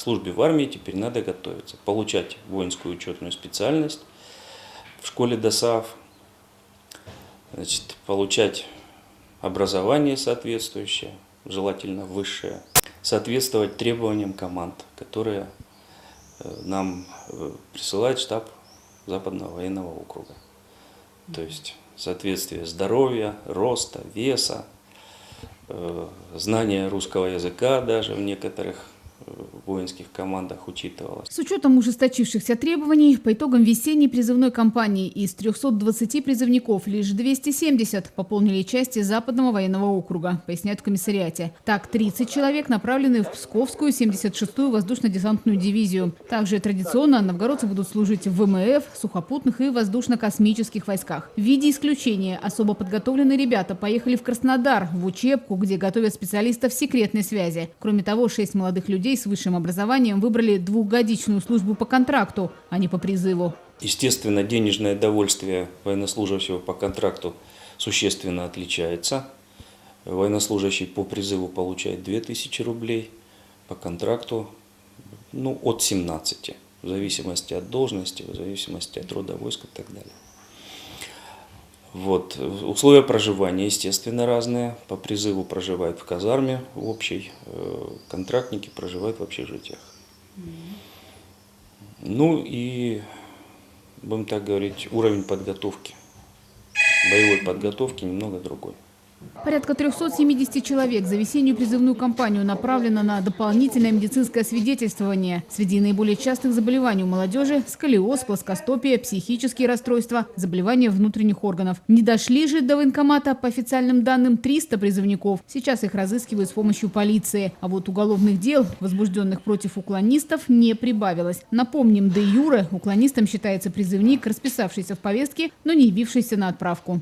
к службе в армии теперь надо готовиться, получать воинскую учетную специальность в школе ДОСААФ, значит, получать образование соответствующее, желательно высшее, соответствовать требованиям команд, которые э, нам э, присылает штаб Западного военного округа. То есть соответствие здоровья, роста, веса, э, знание русского языка даже в некоторых воинских командах учитывалось. С учетом ужесточившихся требований, по итогам весенней призывной кампании из 320 призывников лишь 270 пополнили части Западного военного округа, поясняют в комиссариате. Так, 30 человек направлены в Псковскую 76-ю воздушно-десантную дивизию. Также традиционно новгородцы будут служить в ВМФ, сухопутных и воздушно-космических войсках. В виде исключения особо подготовленные ребята поехали в Краснодар, в учебку, где готовят специалистов секретной связи. Кроме того, шесть молодых людей с высшим образованием выбрали двухгодичную службу по контракту, а не по призыву. Естественно, денежное довольствие военнослужащего по контракту существенно отличается. Военнослужащий по призыву получает 2000 рублей, по контракту ну, от 17, в зависимости от должности, в зависимости от рода войск и так далее. Вот. Условия проживания, естественно, разные. По призыву проживают в казарме в общей, э, контрактники проживают в общежитиях. Ну и, будем так говорить, уровень подготовки, боевой подготовки немного другой. Порядка 370 человек за весеннюю призывную кампанию направлено на дополнительное медицинское свидетельствование. Среди наиболее частых заболеваний у молодежи – сколиоз, плоскостопие, психические расстройства, заболевания внутренних органов. Не дошли же до военкомата, по официальным данным, 300 призывников. Сейчас их разыскивают с помощью полиции. А вот уголовных дел, возбужденных против уклонистов, не прибавилось. Напомним, де юре уклонистом считается призывник, расписавшийся в повестке, но не явившийся на отправку.